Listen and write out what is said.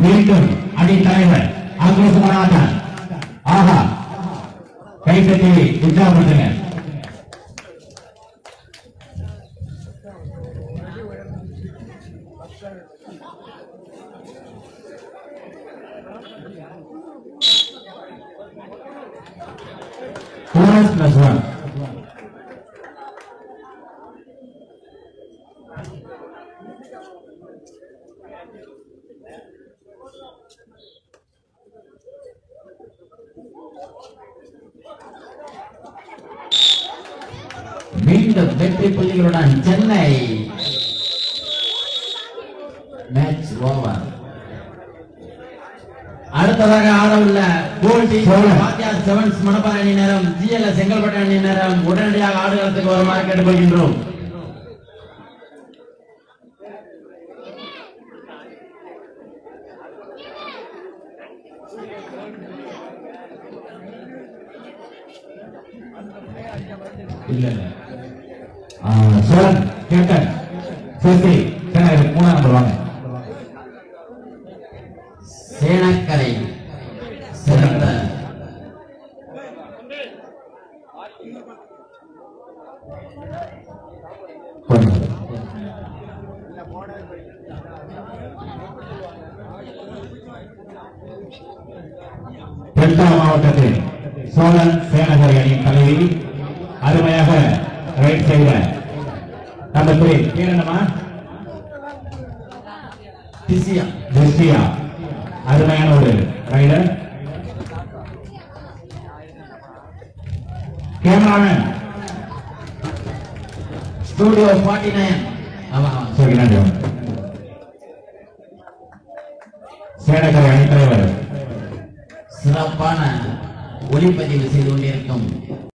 மீண்டும் அணி தலைவர் ஆக்ரோஷமான ஆட்டம் ஆஹா கைத்தட்டி உற்சாகப்படுத்துங்க Bonus plus one. மீண்டும் வெற்றி புள்ளிகளுடன் சென்னை. மேட்ச் ஓவர் அடுத்ததாக டீம் பாத்தியார் செவன்ஸ் மணப்பாறை அணி நேரம் ஜிஎல்எஸ் செங்கல்பட்டு அணி நேரம் உடனடியாக ஆடுகளத்துக்கு வருமாறு கேட்டுக்கொள்கின்றோம். இல்ல. சோழன் கேப்டன் சசி சேனல் மூணாம் நம்பர் வாங்க சேனக்கரை சிறந்த. டெல்டா மாவட்டத்தில் சோழன் சேனகரை அணியின் தலைவி அருமையாக ரைட் செய்த நம்பர் த்ரீ பேர் என்னமா திசியா திசியா அருமையான ஒரு rider cameraman studio forty nine ஆமா ஆமா. சரி நன்றி சேனகரை அணி தலைவர். சிறப்பான ஒளிப்பதிவு செய்து கொண்டிருக்கும்